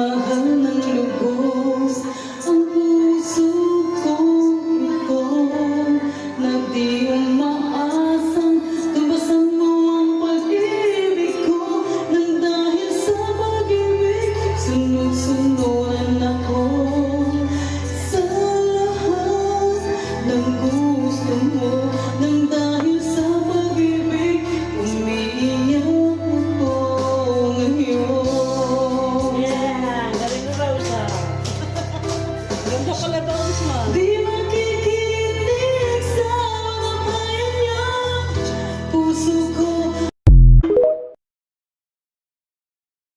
mahal ng lubos puso kong ito. Na di umaasang ang pag-ibig ko. Nang dahil sa pag-ibig ako. Sa lahat ng gusto mo ng Nandiyan pala daw, Guzman. Di makikinig sa mga bayan niya, puso ko